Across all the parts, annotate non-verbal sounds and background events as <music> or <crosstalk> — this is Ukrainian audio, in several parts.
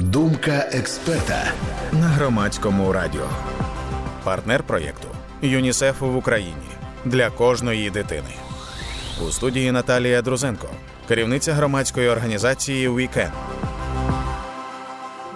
Думка експерта на громадському радіо. Партнер проєкту ЮНІСЕФ в Україні для кожної дитини. У студії Наталія Друзенко, керівниця громадської організації Вікен.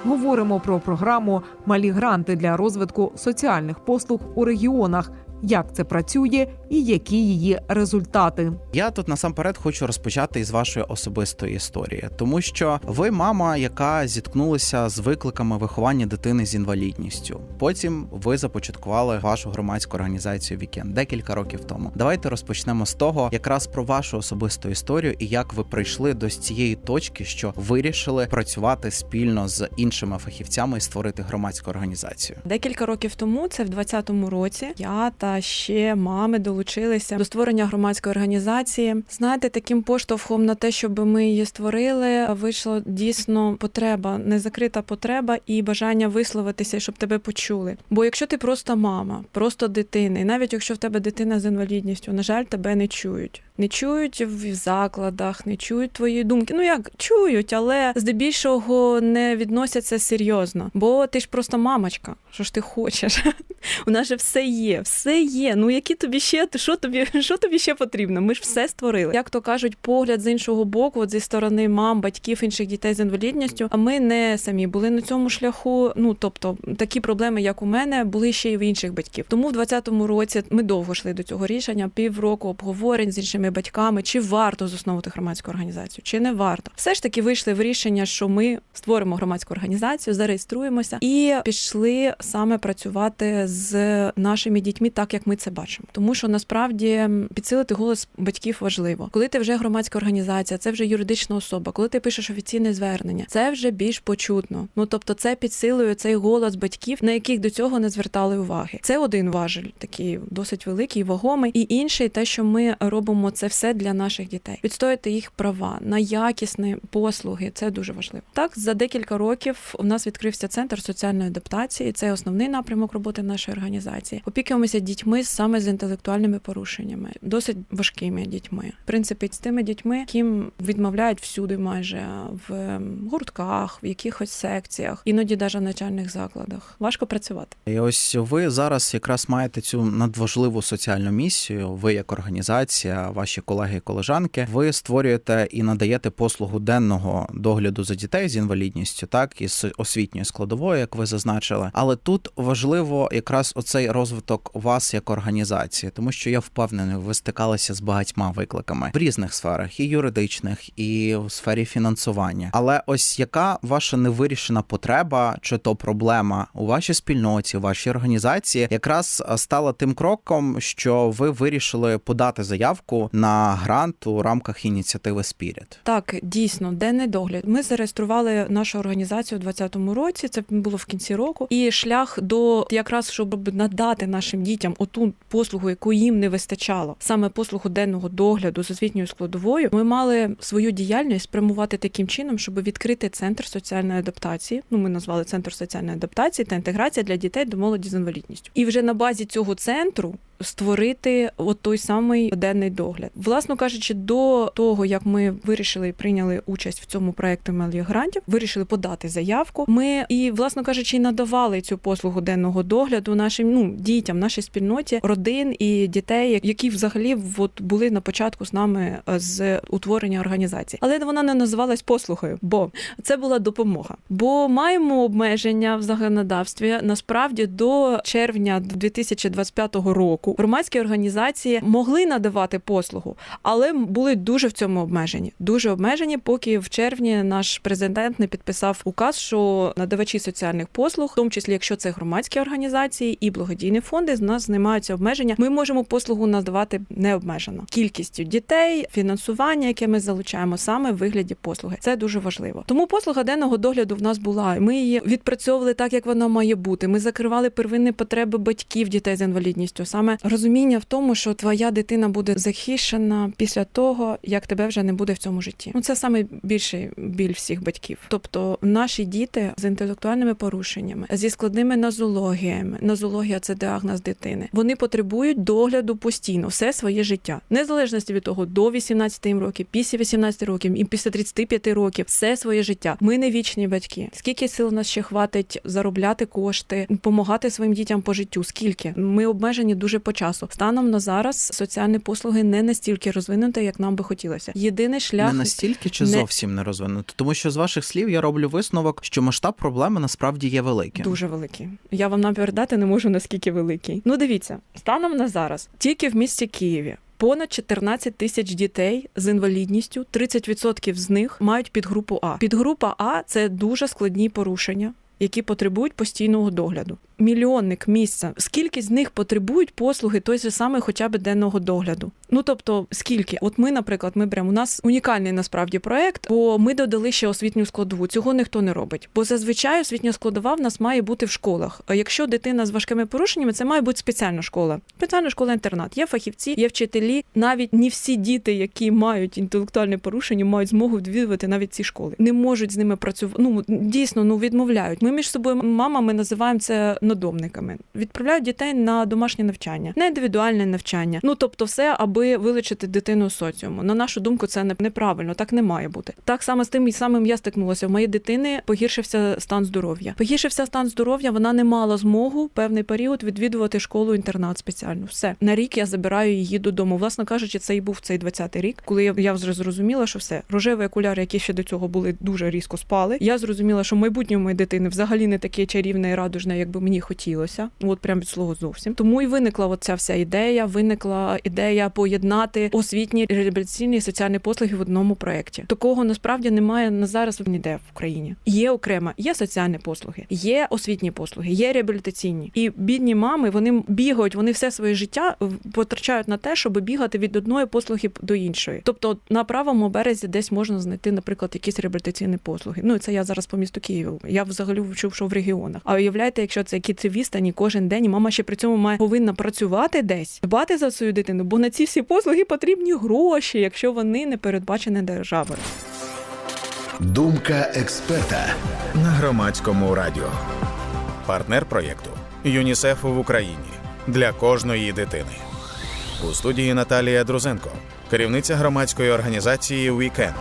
Говоримо про програму Малі гранти для розвитку соціальних послуг у регіонах. Як це працює і які її результати? Я тут насамперед хочу розпочати із вашої особистої історії, тому що ви мама, яка зіткнулася з викликами виховання дитини з інвалідністю. Потім ви започаткували вашу громадську організацію Вікенд декілька років тому. Давайте розпочнемо з того, якраз про вашу особисту історію і як ви прийшли до цієї точки, що вирішили працювати спільно з іншими фахівцями і створити громадську організацію. Декілька років тому, це в 2020 році, я та ще мами долучилися до створення громадської організації. Знаєте, таким поштовхом на те, щоб ми її створили, вийшла дійсно потреба, незакрита потреба і бажання висловитися, щоб тебе почули. Бо якщо ти просто мама, просто дитина, і навіть якщо в тебе дитина з інвалідністю, на жаль, тебе не чують. Не чують в закладах, не чують твої думки. Ну як чують, але здебільшого не відносяться серйозно. Бо ти ж просто мамочка. Що ж ти хочеш? <laughs> У нас же все є, все є. Ну які тобі ще що тобі, <laughs> що тобі ще потрібно? Ми ж все створили. Як то кажуть, погляд з іншого боку, от зі сторони мам, батьків інших дітей з інвалідністю. А ми не самі були на цьому шляху. Ну тобто такі проблеми, як у мене, були ще й в інших батьків. Тому в 2020 році ми довго йшли до цього рішення. Півроку обговорень з іншими батьками, чи варто засновувати громадську організацію, чи не варто. Все ж таки вийшли в рішення, що ми створимо громадську організацію, зареєструємося і пішли саме працювати з нашими дітьми, так як ми це бачимо. Тому що насправді підсилити голос батьків важливо. Коли ти вже громадська організація, це вже юридична особа. Коли ти пишеш офіційне звернення, це вже більш почутно. Ну тобто, це підсилює цей голос батьків, на яких до цього не звертали уваги. Це один важель, такий досить великий, вагомий, і інший те, що ми робимо це все для наших дітей. Відстояти їх права на якісні послуги. Це дуже важливо. Так за декілька років у нас відкрився центр соціальної адаптації. Це основний напрямок роботи нашої організації. Опікуємося дітьми саме з інтелектуальними порушеннями, досить важкими дітьми. В принципі, з тими дітьми, яким відмовляють всюди, майже в гуртках, в якихось секціях, іноді навіть в навчальних закладах. Важко працювати. І ось ви зараз якраз маєте цю надважливу соціальну місію. Ви як організація, ваші колеги і колежанки, ви створюєте і надаєте послугу денного догляду за дітей з інвалідністю, так із освітньої складової, як ви зазначили. Але тут важливо якраз оцей розвиток вас як організації, тому що я впевнений, ви стикалися з багатьма викликами в різних сферах, і юридичних, і в сфері фінансування. Але ось яка ваша невирішена потреба чи то проблема у вашій спільноті, у вашій організації, якраз стала тим кроком, що ви вирішили подати заявку на грант у рамках ініціативи Спіріт. Так, дійсно, денний догляд. Ми зареєстрували нашу організацію у 2020 році. Це було в кінці року, і шлях до якраз щоб надати нашим дітям оту послугу, яку їм не вистачало, саме послугу денного догляду з освітньою складовою. Ми мали свою діяльність спрямувати таким чином, щоб відкрити центр соціальної адаптації. Ну, ми назвали центр соціальної адаптації та інтеграції для дітей до молоді з інвалідністю. І вже на базі цього центру створити от той самий денний догляд. Власно кажучи, до того як ми вирішили і прийняли участь в цьому проєкті грантів, вирішили подати заявку. Ми і, власно кажучи, надавали цю послугу денного догляду нашим ну дітям, нашій спільноті родин і дітей, які взагалі от були на початку з нами з утворення організації, але вона не називалась послугою, бо це була допомога. Бо маємо обмеження в законодавстві насправді до червня 2025 року громадські організації могли надавати послугу, але були дуже в цьому обмежені. Дуже обмежені, поки в червні наш президент не підписав указ, що надавачі соціальних послуг, в тому числі якщо це громадські організації і благодійні фонди, з нас знімаються обмеження. Ми можемо послугу надавати необмежено кількістю дітей, фінансування, яке ми залучаємо саме в вигляді послуги. Це дуже важливо. Тому послуга денного догляду в нас була. Ми її відпрацьовували так, як вона має бути. Ми закривали первинні потреби батьків дітей з інвалідністю, саме розуміння в тому, що твоя дитина буде захищена після того, як тебе вже не буде в цьому житті. Ну це саме більший біль всіх батьків. Тобто наші діти з інтелектуальними порушеннями, зі складними нозологіями. Нозологія це діагноз дитини. Вони потребують догляду постійно все своє життя, незалежності від того, до 18 років, після 18 років і після 35 років, все своє життя. Ми не вічні батьки. Скільки сил нас ще хватить заробляти кошти, допомагати своїм дітям по життю? Скільки ми обмежені дуже по часу. Станом на зараз соціальні послуги не настільки розвинуті, як нам би хотілося. Єдиний шлях Не настільки чи не- зовсім не розвинуто? Тому що з ваших слів я роблю висновок, що масштаб проблеми насправді є великим. Дуже великий. Я вам передати не можу наскільки великий. Ну дивіться, станом на зараз, тільки в місті Києві. Понад 14 тисяч дітей з інвалідністю, 30% з них мають підгрупу А. Підгрупа А це дуже складні порушення, які потребують постійного догляду. Мільйонник місця. Скільки з них потребують послуги той же самий хоча б денного догляду? Ну тобто, скільки? От ми, наприклад, ми беремо у нас унікальний насправді проект, бо ми додали ще освітню складову. Цього ніхто не робить. Бо зазвичай освітня складова в нас має бути в школах. Якщо дитина з важкими порушеннями, це має бути спеціальна школа. Спеціальна школа-інтернат. Є фахівці, є вчителі. Навіть не всі діти, які мають інтелектуальне порушення, мають змогу відвідувати навіть ці школи. Не можуть з ними працювати. Ну дійсно, ну відмовляють. Ми між собою мамами називаємо це надомниками. Відправляють дітей на домашнє навчання, на індивідуальне навчання. Ну тобто, все, аби вилучити дитину соціуму. На нашу думку, це неправильно, так не має бути. Так само з тим і самим я стикнулася. В моєї дитини погіршився стан здоров'я. Погіршився стан здоров'я. Вона не мала змогу певний період відвідувати школу інтернат спеціально. Все на рік я забираю її додому. Власне кажучи, це і був цей 20-й рік, коли я, вже зрозуміла, що все рожеві окуляри, які ще до цього були дуже різко спали. Я зрозуміла, що майбутнє у моєї дитини взагалі не таке чарівне і радужне, як би мені хотілося. От прям від слова зовсім. Тому і виникла оця вся ідея. Виникла ідея поєднати освітні реабілітаційні і соціальні послуги в одному проєкті. Такого насправді немає на зараз ніде в Україні. Є окремо, є соціальні послуги, є освітні послуги, є реабілітаційні. І бідні мами вони бігають, вони все своє життя потрачають на те, щоб бігати від одної послуги до іншої. Тобто на правому березі десь можна знайти, наприклад, якісь реабілітаційні послуги. Ну це я зараз по місту Києву. Я взагалі чув, що в регіонах. А уявляєте, якщо це які це відстані кожен день, мама ще при цьому має повинна працювати десь, дбати за свою дитину, бо на ці всі послуги потрібні гроші, якщо вони не передбачені державою. Думка експерта на громадському радіо. Партнер проєкту ЮНІСЕФ в Україні для кожної дитини. У студії Наталія Друзенко, керівниця громадської організації Вікен.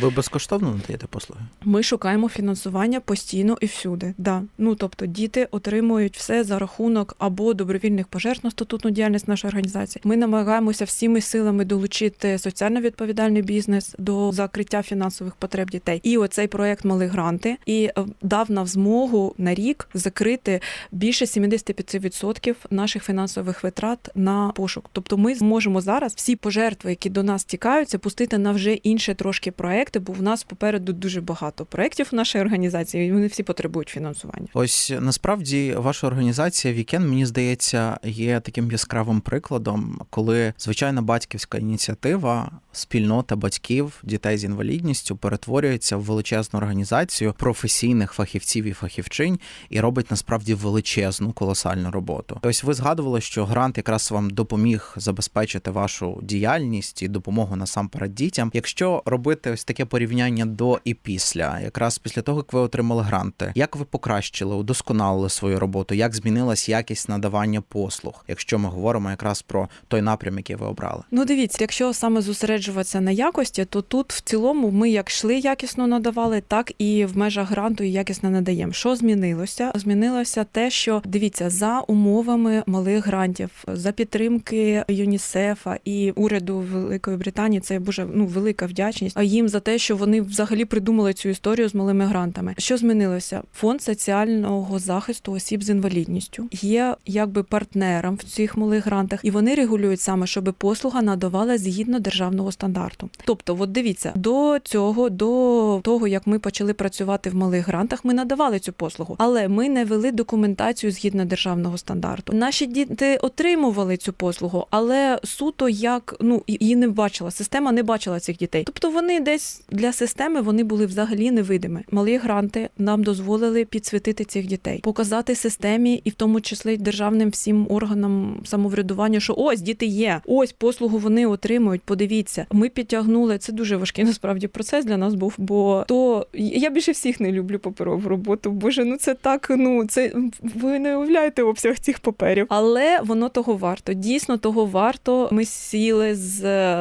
Ви безкоштовно надаєте послуги? Ми шукаємо фінансування постійно і всюди. Да. Ну тобто діти отримують все за рахунок або добровільних пожертв на статутну діяльність нашої організації. Ми намагаємося всіми силами долучити соціально відповідальний бізнес до закриття фінансових потреб дітей. І оцей проект Мали гранти і е, дав нам змогу на рік закрити більше 75% наших фінансових витрат на пошук. Тобто, ми зможемо зараз всі пожертви, які до нас тікаються, пустити на вже інші трошки проекти, бо в нас попереду дуже багато проєктів в нашій організації, і вони всі потребують фінансування. Ось насправді ваша організація Вікен, мені здається, є таким яскравим прикладом, коли звичайна батьківська ініціатива, спільнота батьків дітей з інвалідністю перетворюється в величезну організацію професійних фахівців і фахівчинь і робить насправді величезну колосальну роботу. Ось ви згадували, що грант якраз вам допоміг забезпечити вашу діяльність і допомогу насамперед дітям. Якщо робити ось таке порівняння до і після, якраз після того, як ви отримали гранти, як ви покращили, удосконалили свою роботу, як змінилась якість надавання послуг, якщо ми говоримо якраз про той напрям, який ви обрали? Ну, дивіться, якщо саме зосереджуватися на якості, то тут в цілому ми як йшли якісно надавали, так і в межах гранту якісно надаємо. Що змінилося? Змінилося те, що дивіться за умовами малих грантів, за підтримки ЮНІСЕФа і уряду Великої Британії. Це дуже ну велика вдячність. Їм за те, що вони взагалі придумали цю історію з малими грантами. Що змінилося? Фонд соціального захисту осіб з інвалідністю є якби партнером в цих малих грантах, і вони регулюють саме, щоб послуга надавала згідно державного стандарту. Тобто, от дивіться, до цього, до того як ми почали працювати в малих грантах, ми надавали цю послугу, але ми не вели документацію згідно державного стандарту. Наші діти отримували цю послугу, але суто як ну її не бачила. Система не бачила цих дітей. Тобто вони десь для системи вони були взагалі невидимі. Малі гранти нам дозволили підсвітити цих дітей, показати системі, і в тому числі державним всім органам самоврядування, що ось діти є, ось послугу вони отримують. Подивіться, ми підтягнули. Це дуже важкий насправді процес для нас був. Бо то я більше всіх не люблю паперову роботу. Боже, ну це так. Ну це ви не уявляєте обсяг цих паперів, але воно того варто. Дійсно того варто. Ми сіли з,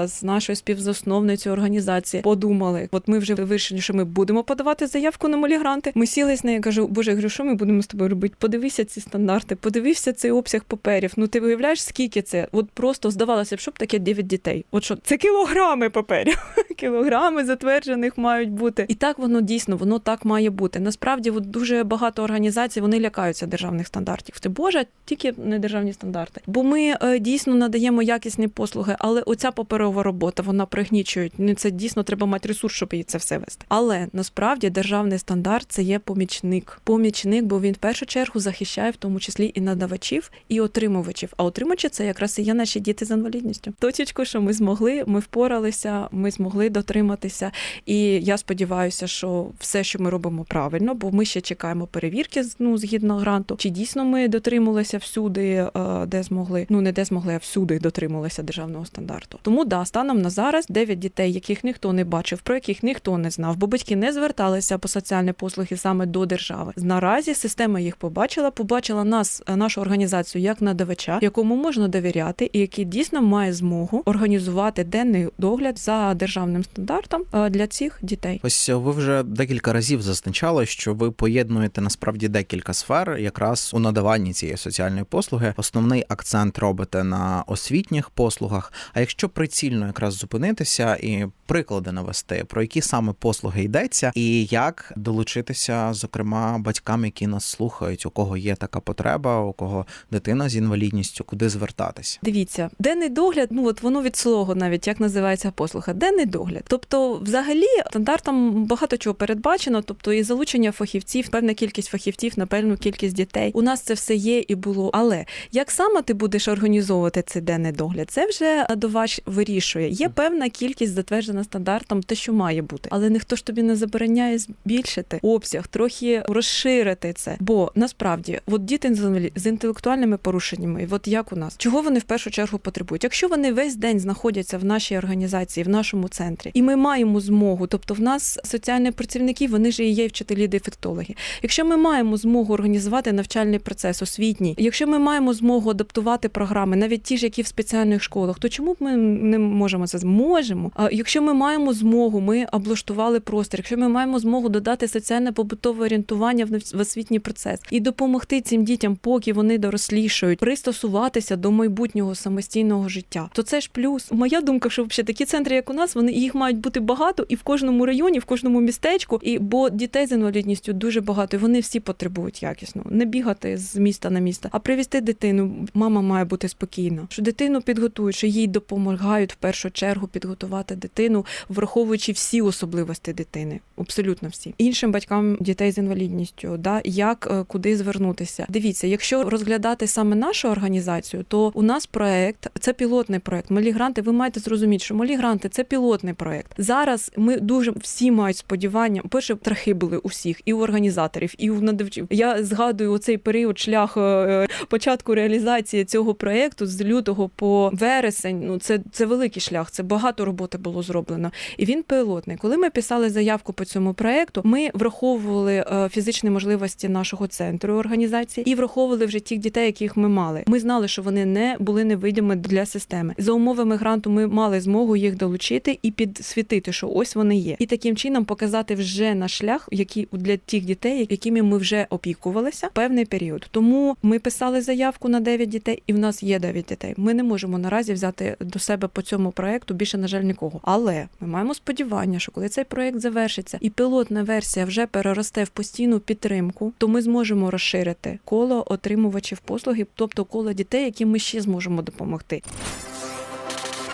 з нашою співзасновницею організації, подумали. От ми вже вирішили, що ми будемо подавати заявку на малі гранти. Ми сіли з нею. Кажу, боже, говорю, що ми будемо з тобою робити? Подивися ці стандарти, подивися цей обсяг паперів. Ну ти виявляєш, скільки це? От просто здавалося б, щоб таке 9 дітей. От що це кілограми паперів, <laughs> кілограми затверджених мають бути. І так воно дійсно, воно так має бути. Насправді, от дуже багато організацій вони лякаються державних стандартів. Це боже, тільки не державні стандарти. Бо ми е, дійсно надаємо якісні послуги, але оця паперова робота вона пригнічує. Ну, Це дійсно треба мати ресурс, щоб її це все вести. Але насправді державний стандарт це є помічник. Помічник, бо він в першу чергу захищає в тому числі і надавачів, і отримувачів. А отримувачі це якраз і є наші діти з інвалідністю. Точечку, що ми змогли, ми впоралися, ми змогли дотриматися. І я сподіваюся, що все, що ми робимо правильно, бо ми ще чекаємо перевірки ну, згідно гранту. Чи дійсно ми дотрималися всюди, е, де змогли? Ну не де змогли, а всюди дотрималися державного стандарту. Тому да, станом на зараз 9 дітей, яких ніхто не бачив, про яких ніхто не знав, бо батьки не зверталися по соціальні послуги саме до держави. Наразі система їх побачила, побачила нас, е, нашу організацію як надавача, якому можна довіряти, і який дійсно має змогу організувати денний догляд за державним стандартом е, для цих дітей. Ось ви вже декілька разів зазначали, що ви поєднуєте насправді декілька сфер, якраз у надаванні цієї соціальної послуги. Основний акцент робите на освітніх послугах. А якщо прицільно якраз зупинитися і приклади навести, про які саме послуги йдеться, і як долучитися, зокрема, батькам, які нас слухають, у кого є така потреба, у кого дитина з інвалідністю, куди звертатися? Дивіться, денний догляд, ну от воно від слова навіть як називається послуга. Денний догляд. Тобто, взагалі, стандартом багато чого передбачено, тобто і залучення фахівців, певна кількість фахівців на певну кількість дітей. У нас це все є і було. Але як саме ти будеш організовувати цей денний догляд, це вже надавач вирішує. Є певна кількість затверджена стандартом, те, що має бути, але ніхто ж тобі не забороняє збільшити обсяг, трохи розширити це. Бо насправді, от діти з інтелектуальними порушеннями, і от як у нас, чого вони в першу чергу потребують? Якщо вони весь день знаходяться в нашій організації, в нашому центрі, і ми маємо змогу, тобто в нас соціальні працівники, вони ж і є вчителі дефектологи. Якщо ми маємо змогу організувати навчальний процес освітній, якщо ми маємо змогу адаптувати програми, навіть ті ж, які в спеціальних школах, то чому б ми не можемо це зможемо? А якщо ми маємо змогу, ми облаштували простір. Якщо ми маємо змогу додати соціальне побутове орієнтування в освітній процес і допомогти цим дітям, поки вони дорослішають, пристосуватися до майбутнього самостійного життя, то це ж плюс. Моя думка, що взагалі такі центри, як у нас, вони їх мають бути багато і в кожному районі, в кожному містечку. І бо дітей з інвалідністю дуже багато, і вони всі потребують якісно не бігати з міста на місто, а привізти дитину. Мама має бути спокійна, що дитину підготують, що їй допомагають в першу чергу підготувати дитину, враховуючи всі особливості дитини, абсолютно всі іншим батькам дітей з інвалідністю, да як е, куди звернутися. Дивіться, якщо розглядати саме нашу організацію, то у нас проект це пілотний проект. Малі гранти. Ви маєте зрозуміти, що малі гранти це пілотний проект. Зараз ми дуже всі мають сподівання. Перше страхи були у всіх, і у організаторів, і у надавчів. Я згадую оцей період шлях е, початку реалізації цього проекту з лютого по вересень. Ну це це великий шлях. Це багато роботи було зроблено. І він пілотний. Коли ми писали заявку по цьому проекту, ми враховували е, фізичні можливості нашого центру організації і враховували вже тих дітей, яких ми мали. Ми знали, що вони не були невидимі для системи. За умовами гранту ми мали змогу їх долучити і підсвітити, що ось вони є, і таким чином показати вже на шлях, який для тих дітей, якими ми вже опікувалися певний період. Тому ми писали заявку на 9 дітей, і в нас є 9 дітей. Ми не можемо наразі взяти до себе по цьому проекту більше, на жаль, нікого. Але ми маємо сподівання, що коли цей проект завершиться, і пілотна версія вже переросте в постійну підтримку, то ми зможемо розширити коло отримувачів послуги, тобто коло дітей, яким ми ще зможемо допомогти.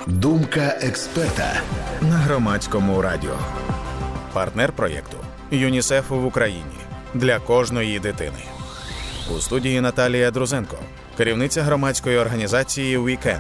Думка експерта на громадському радіо. Партнер проєкту ЮНІСЕФ в Україні для кожної дитини. У студії Наталія Друзенко, керівниця громадської організації Вікен.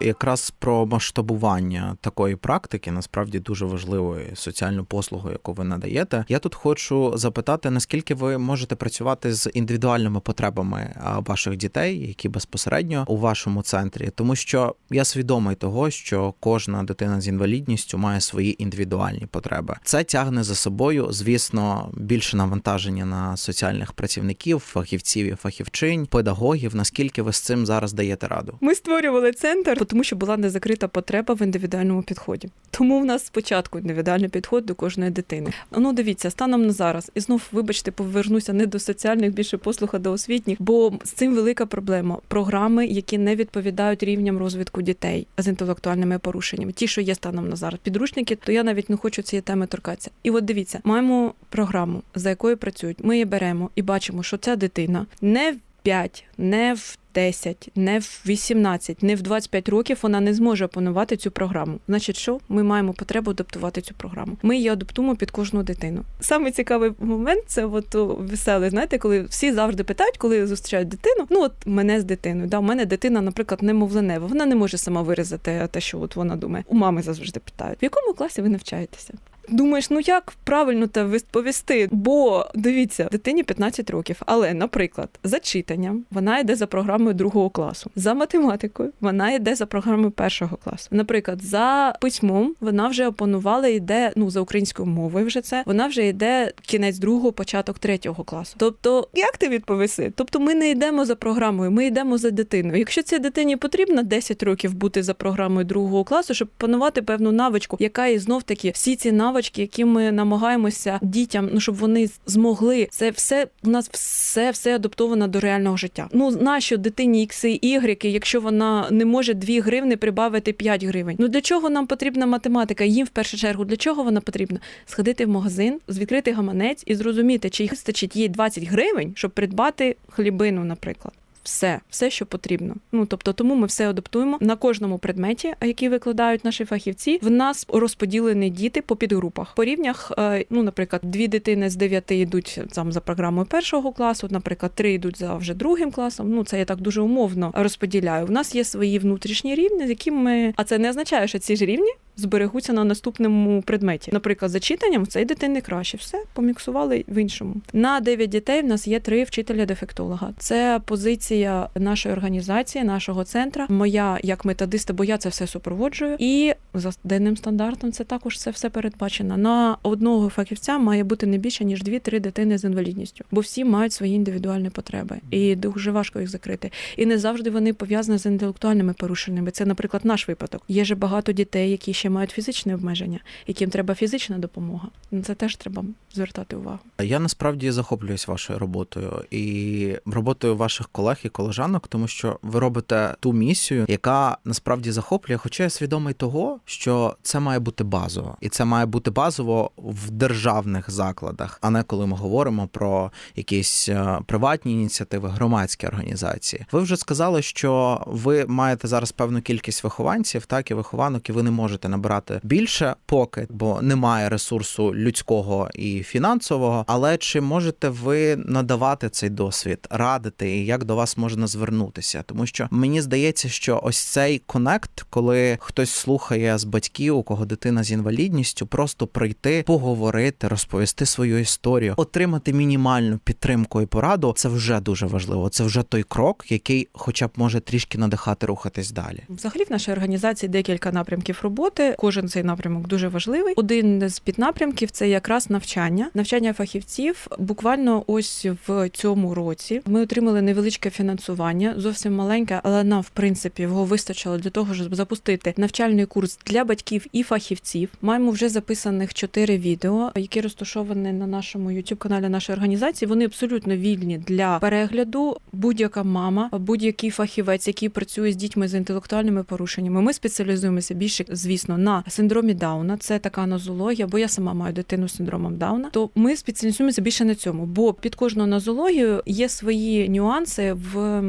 Якраз про масштабування такої практики, насправді дуже важливої соціальну послугу, яку ви надаєте. Я тут хочу запитати, наскільки ви можете працювати з індивідуальними потребами ваших дітей, які безпосередньо у вашому центрі, тому що я свідомий того, що кожна дитина з інвалідністю має свої індивідуальні потреби. Це тягне за собою, звісно, більше навантаження на соціальних працівників, фахівців і фахівчинь, педагогів. Наскільки ви з цим зараз даєте раду? Ми створювали центр, тому що була незакрита потреба в індивідуальному підході. Тому в нас спочатку індивідуальний підход до кожної дитини. Ну дивіться, станом на зараз, і знов, вибачте, повернуся не до соціальних більше послуг, а до освітніх, бо з цим велика проблема. Програми, які не відповідають рівням розвитку дітей з інтелектуальними порушеннями, ті, що є станом на зараз, підручники, то я навіть не хочу цієї теми торкатися. І от дивіться, маємо програму, за якою працюють. Ми її беремо і бачимо, що ця дитина не 5, не в 10, не в 18, не в 25 років вона не зможе опанувати цю програму. Значить, що ми маємо потребу адаптувати цю програму. Ми її адаптуємо під кожну дитину. Саме цікавий момент це от веселий. Знаєте, коли всі завжди питають, коли зустрічають дитину. Ну от мене з дитиною. Да, у мене дитина, наприклад, немовленева. Вона не може сама виразити те, що от вона думає. У мами завжди питають, в якому класі ви навчаєтеся? Думаєш, ну як правильно те відповісти? Бо дивіться, дитині 15 років, але, наприклад, за читанням вона йде за програмою другого класу, за математикою вона йде за програмою першого класу. Наприклад, за письмом вона вже опанувала йде ну за українською мовою. Вже це вона вже йде кінець другого, початок третього класу. Тобто, як ти відповіси? Тобто, ми не йдемо за програмою, ми йдемо за дитиною. Якщо цій дитині потрібно 10 років бути за програмою другого класу, щоб опанувати певну навичку, яка і знов таки всі ці навички, які ми намагаємося дітям, ну щоб вони змогли це все у нас все все адаптовано до реального життя. Ну нащо дитині ікси і якщо вона не може 2 гривни прибавити 5 гривень? Ну для чого нам потрібна математика? Їм в першу чергу для чого вона потрібна? Сходити в магазин, відкрити гаманець і зрозуміти, чи вистачить їй 20 гривень, щоб придбати хлібину, наприклад. Все, все, що потрібно. Ну тобто, тому ми все адаптуємо на кожному предметі, який викладають наші фахівці. В нас розподілені діти по підгрупах. По рівнях, е, ну, наприклад, дві дитини з дев'яти йдуть там за програмою першого класу, наприклад, три йдуть за вже другим класом. Ну це я так дуже умовно розподіляю. У нас є свої внутрішні рівні, з якими ми, а це не означає, що ці ж рівні зберегуться на наступному предметі. Наприклад, за читанням в цей дитини краще. Все поміксували в іншому. На 9 дітей в нас є три вчителя-дефектолога. Це позиція нашої організації, нашого центра. Моя як методиста, бо я це все супроводжую. І за денним стандартом це також це все передбачено. На одного фахівця має бути не більше ніж 2-3 дитини з інвалідністю, бо всі мають свої індивідуальні потреби, і дуже важко їх закрити. І не завжди вони пов'язані з інтелектуальними порушеннями. Це, наприклад, наш випадок. Є же багато дітей, які ще мають фізичні обмеження, яким треба фізична допомога. На це теж треба звертати увагу. Я насправді захоплююсь вашою роботою і роботою ваших колег і колежанок, тому що ви робите ту місію, яка насправді захоплює, хоча я свідомий того, що це має бути базово, і це має бути базово в державних закладах, а не коли ми говоримо про якісь е, приватні ініціативи, громадські організації. Ви вже сказали, що ви маєте зараз певну кількість вихованців, так і вихованок, і ви не можете набирати більше поки, бо немає ресурсу людського і фінансового. Але чи можете ви надавати цей досвід, радити і як до вас можна звернутися? Тому що мені здається, що ось цей конект, коли хтось слухає з батьків, у кого дитина з інвалідністю, просто прийти, поговорити, розповісти свою історію, отримати мінімальну підтримку і пораду, це вже дуже важливо. Це вже той крок, який, хоча б може трішки надихати рухатись далі. Взагалі в нашій організації декілька напрямків роботи. Кожен цей напрямок дуже важливий. Один з піднапрямків це якраз навчання, навчання фахівців. Буквально ось в цьому році ми отримали невеличке фінансування, зовсім маленьке, але нам, в принципі, його вистачило для того, щоб запустити навчальний курс для батьків і фахівців. Маємо вже записаних чотири відео, які розташовані на нашому youtube каналі нашої організації. Вони абсолютно вільні для перегляду. Будь-яка мама, будь-який фахівець, який працює з дітьми з інтелектуальними порушеннями. Ми спеціалізуємося більше, звісно дійсно на синдромі Дауна. Це така нозологія, бо я сама маю дитину з синдромом Дауна. То ми спеціалізуємося більше на цьому, бо під кожну нозологію є свої нюанси в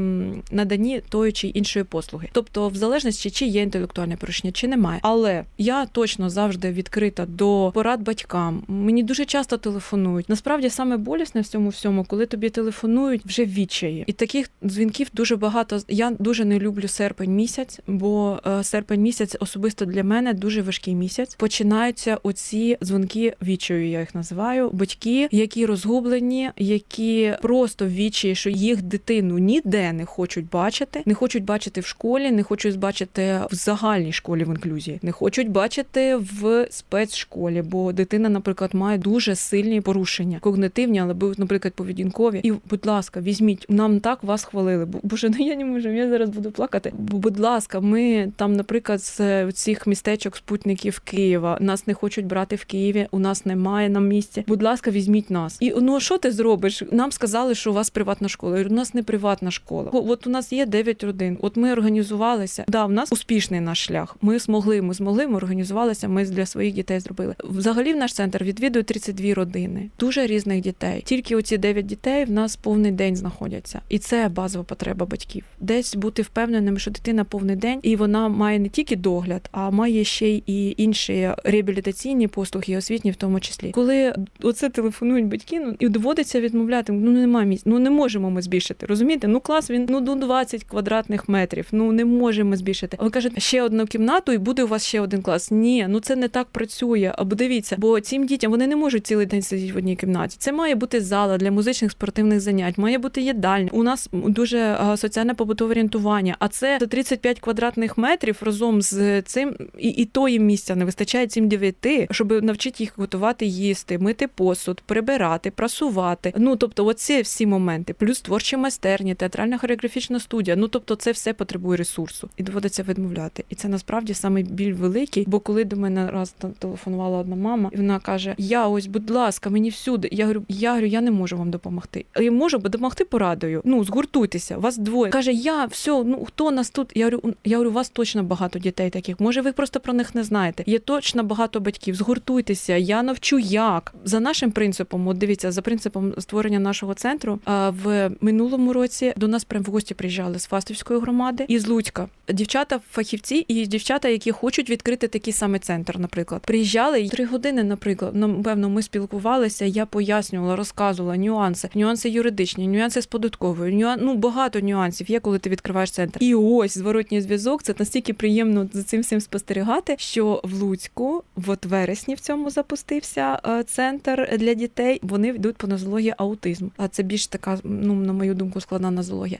наданні тої чи іншої послуги. Тобто, в залежності, чи є інтелектуальне порушення, чи немає. Але я точно завжди відкрита до порад батькам. Мені дуже часто телефонують. Насправді саме болісне в цьому всьому, коли тобі телефонують вже відчаї. І таких дзвінків дуже багато. Я дуже не люблю серпень місяць, бо е, серпень місяць особисто для мене дуже важкий місяць. Починаються оці дзвонки відчаю, я їх називаю. Батьки, які розгублені, які просто в відчаї, що їх дитину ніде не хочуть бачити, не хочуть бачити в школі, не хочуть бачити в загальній школі в інклюзії, не хочуть бачити в спецшколі, бо дитина, наприклад, має дуже сильні порушення когнитивні, але наприклад, поведінкові. І, будь ласка, візьміть, нам так вас хвалили. Бо боже, ну я не можу, я зараз буду плакати. Будь ласка, ми там, наприклад, з цих містечок спутників Києва нас не хочуть брати в Києві. У нас немає на місці. Будь ласка, візьміть нас. І ну що ти зробиш? Нам сказали, що у вас приватна школа. У нас не приватна школа. От у нас є 9 родин. От ми організувалися. Да, у нас успішний наш шлях. Ми змогли, ми змогли, ми організувалися. Ми для своїх дітей зробили. Взагалі в наш центр відвідує 32 родини, дуже різних дітей. Тільки оці 9 дітей в нас повний день знаходяться, і це базова потреба батьків. Десь бути впевненим, що дитина повний день, і вона має не тільки догляд, а має ще й інші реабілітаційні послуги, і освітні в тому числі. Коли оце телефонують батьки, ну і доводиться відмовляти. Ну немає місць, ну не можемо ми збільшити. Розумієте? Ну клас він ну до 20 квадратних метрів. Ну не можемо збільшити. А ви кажете, ще одну кімнату, і буде у вас ще один клас. Ні, ну це не так працює. Або дивіться, бо цим дітям вони не можуть цілий день сидіти в одній кімнаті. Це має бути зала для музичних спортивних занять, має бути їдальня. У нас дуже соціальне побутове орієнтування. А це за 35 квадратних метрів разом з цим і, і тої місця не вистачає цим 9, щоб навчити їх готувати, їсти, мити посуд, прибирати, прасувати. Ну тобто, оці всі моменти, плюс творчі майстерні, театральна хореографічна студія. Ну тобто, це все потребує ресурсу і доводиться відмовляти. І це насправді саме біль великий. Бо коли до мене раз телефонувала одна мама, і вона каже: Я ось, будь ласка, мені всюди. Я говорю, я говорю, я не можу вам допомогти. Я можу допомогти порадою. Ну згуртуйтеся, вас двоє. Каже, я все, ну хто нас тут? Я говорю, я говорю, у вас точно багато дітей таких. Може, ви просто про них не знаєте. Є точно багато батьків. Згуртуйтеся, я навчу як за нашим принципом. От дивіться, за принципом створення нашого центру. А в минулому році до нас прям в гості приїжджали з Фастівської громади і з Луцька. Дівчата, фахівці і дівчата, які хочуть відкрити такий самий центр, наприклад, приїжджали три години, наприклад, ну, певно, ми спілкувалися. Я пояснювала, розказувала нюанси, нюанси юридичні, нюанси з податковою. Нюан... Ну багато нюансів є, коли ти відкриваєш центр. І ось зворотній зв'язок. Це настільки приємно за цим всім спостерігати, що в Луцьку, от вересні в цьому запустився е, центр для дітей. Вони йдуть по нозології аутизму. А це більш така, ну на мою думку, складна нозологія.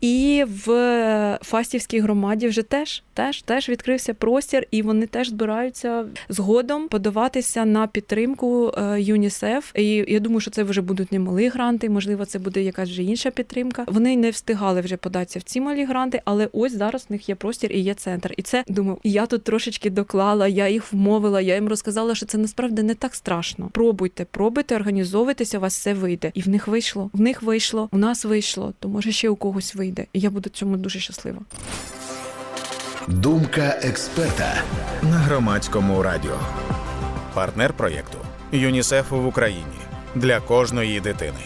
І в Фастівській громаді вже теж теж теж відкрився простір, і вони теж збираються згодом подаватися на підтримку е, ЮНІСЕФ. І я думаю, що це вже будуть не малі гранти, можливо, це буде якась вже інша підтримка. Вони не встигали вже податися в ці малі гранти, але ось зараз в них є простір і є центр. І це думаю, я тут трошечки доклала, я їх вмовила, я їм розказала, що це насправді не так страшно. Пробуйте, пробуйте, організовуйтеся, у вас все вийде. І в них вийшло. В них вийшло, у нас вийшло. То може ще у когось вийде. І я буду цьому дуже щаслива. Думка експерта на громадському радіо. Партнер проєкту ЮНІСЕФ в Україні для кожної дитини.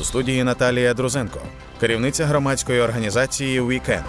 У студії Наталія Друзенко, керівниця громадської організації Вікен.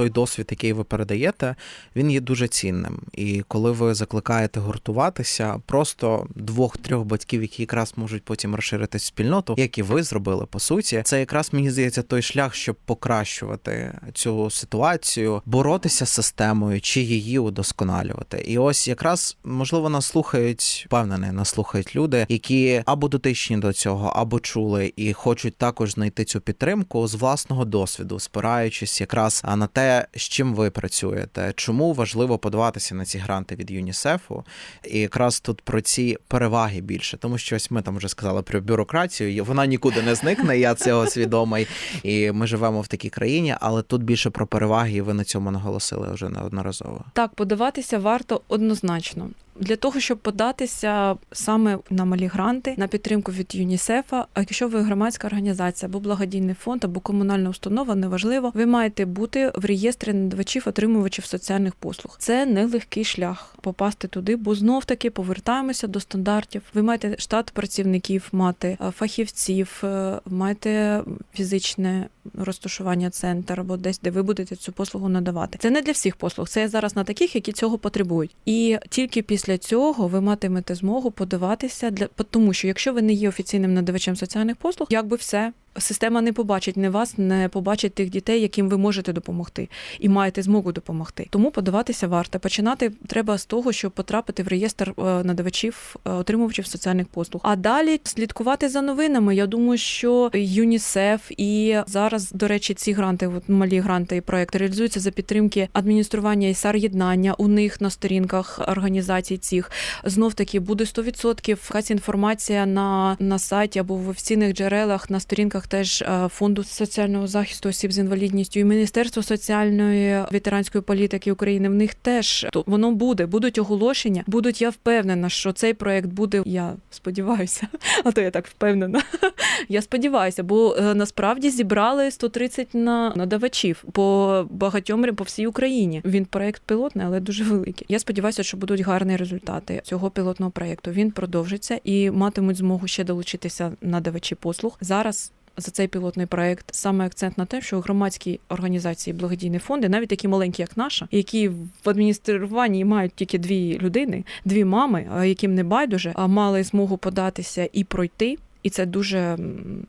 Той досвід, який ви передаєте, він є дуже цінним. І коли ви закликаєте гуртуватися, просто двох-трьох батьків, які якраз можуть потім розширити спільноту, як і ви зробили по суті, це якраз мені здається той шлях, щоб покращувати цю ситуацію, боротися з системою чи її удосконалювати. І ось якраз можливо нас слухають, впевнений, нас слухають люди, які або дотичні до цього, або чули і хочуть також знайти цю підтримку з власного досвіду, спираючись якраз на те, з чим ви працюєте, чому важливо подаватися на ці гранти від ЮНІСЕФу, і якраз тут про ці переваги більше, тому що ось ми там вже сказали про бюрократію, і вона нікуди не зникне. Я цього свідомий, і ми живемо в такій країні, але тут більше про переваги, і ви на цьому наголосили вже неодноразово. Так, подаватися варто однозначно. Для того, щоб податися саме на малі гранти на підтримку від ЮНІСЕФа. А якщо ви громадська організація або благодійний фонд, або комунальна установа, неважливо, ви маєте бути в реєстрі надавачів, отримувачів соціальних послуг. Це нелегкий шлях попасти туди, бо знов таки повертаємося до стандартів. Ви маєте штат працівників, мати е, фахівців, е, маєте фізичне розташування центр або десь, де ви будете цю послугу надавати. Це не для всіх послуг. Це зараз на таких, які цього потребують. І тільки після цього ви матимете змогу подаватися для тому, що якщо ви не є офіційним надавачем соціальних послуг, якби все. Система не побачить не вас, не побачить тих дітей, яким ви можете допомогти, і маєте змогу допомогти. Тому подаватися варто. Починати треба з того, щоб потрапити в реєстр е, надавачів, е, отримувачів соціальних послуг. А далі слідкувати за новинами. Я думаю, що ЮНІСЕФ і зараз, до речі, ці гранти, от малі гранти і проекти реалізуються за підтримки адміністрування і САР-єднання у них на сторінках організацій цих. Знов таки буде 100% якась інформація на, на сайті або в офіційних джерелах на сторінках теж е, фонду соціального захисту осіб з інвалідністю і Міністерство соціальної ветеранської політики України. В них теж то воно буде, будуть оголошення. Будуть, я впевнена, що цей проект буде. Я сподіваюся, <laughs> а то я так впевнена. <laughs> Я сподіваюся, бо е, насправді зібрали 130 на надавачів по багатьом по всій Україні. Він проект пілотний, але дуже великий. Я сподіваюся, що будуть гарні результати цього пілотного проекту. Він продовжиться і матимуть змогу ще долучитися надавачі послуг зараз. За цей пілотний проект саме акцент на те, що громадські організації, благодійні фонди, навіть такі маленькі, як наша, які в адмініструванні мають тільки дві людини, дві мами, яким не байдуже, а мали змогу податися і пройти. І це дуже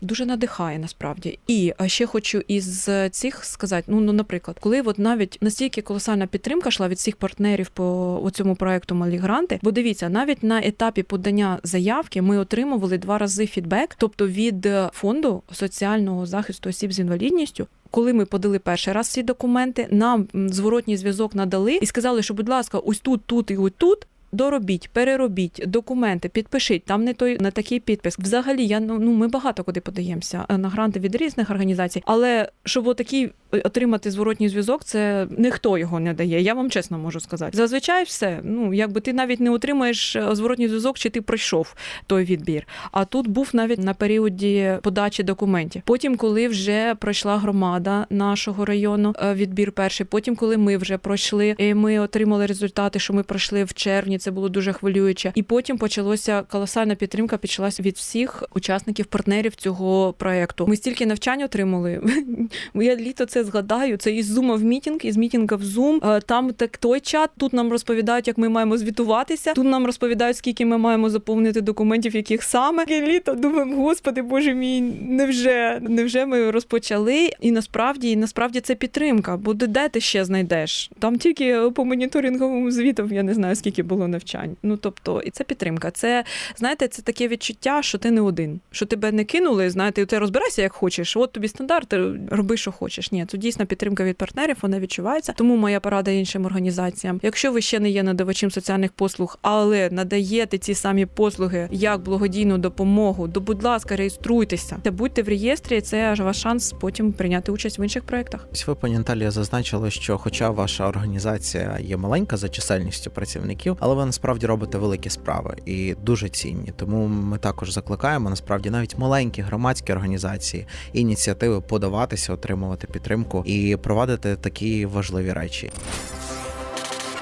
дуже надихає насправді. І ще хочу із цих сказати: ну, ну, наприклад, коли от навіть настільки колосальна підтримка йшла від всіх партнерів по цьому проекту Малі гранти, бо дивіться, навіть на етапі подання заявки ми отримували два рази фідбек, тобто від фонду соціального захисту осіб з інвалідністю. Коли ми подали перший раз ці документи, нам зворотній зв'язок надали і сказали, що, будь ласка, ось тут, тут і ось тут доробіть, переробіть документи, підпишіть. Там не той не такий підпис. Взагалі, я ну ну, ми багато куди подаємося е, на гранти від різних організацій, але щоб отакий отримати зворотній зв'язок, це ніхто його не дає. Я вам чесно можу сказати. Зазвичай все. Ну якби ти навіть не отримаєш е, зворотній зв'язок, чи ти пройшов той відбір. А тут був навіть на періоді подачі документів. Потім, коли вже пройшла громада нашого району, е, відбір перший. Потім, коли ми вже пройшли, і ми отримали результати, що ми пройшли в червні. Це було дуже хвилююче. І потім почалося колосальна підтримка. Почалася від всіх учасників, партнерів цього проекту. Ми стільки навчань отримали. <laughs> Я літо це згадаю. Це із зума в мітінг, із мітінга в зум. Е, Там так той чат. Тут нам розповідають, як ми маємо звітуватися. Тут нам розповідають, скільки ми маємо заповнити документів, яких саме І літо. Думаємо, господи, боже мій, невже невже ми розпочали? І насправді, і насправді це підтримка. Бо де- ти ще знайдеш? Там тільки по моніторинговому звітам я не знаю, скільки було навчань. Ну тобто, і це підтримка. Це знаєте, це таке відчуття, що ти не один, що тебе не кинули. Знаєте, ти розбирайся як хочеш. От тобі стандарти, роби, що хочеш. Ні, це дійсно підтримка від партнерів, вона відчувається. Тому моя порада іншим організаціям. Якщо ви ще не є надавачем соціальних послуг, але надаєте ці самі послуги як благодійну допомогу, то будь ласка, реєструйтеся. Та будьте в реєстрі. Це ваш шанс потім прийняти участь в інших проєктах. Ви, пані Наталія, зазначили, що, хоча ваша організація є маленька за чисельністю працівників, але ви насправді робите великі справи і дуже цінні. Тому ми також закликаємо насправді навіть маленькі громадські організації ініціативи подаватися, отримувати підтримку і провадити такі важливі речі.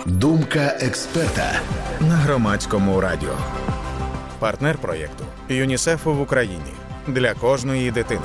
Думка експерта на громадському радіо. Партнер проєкту ЮНІСЕФу в Україні для кожної дитини.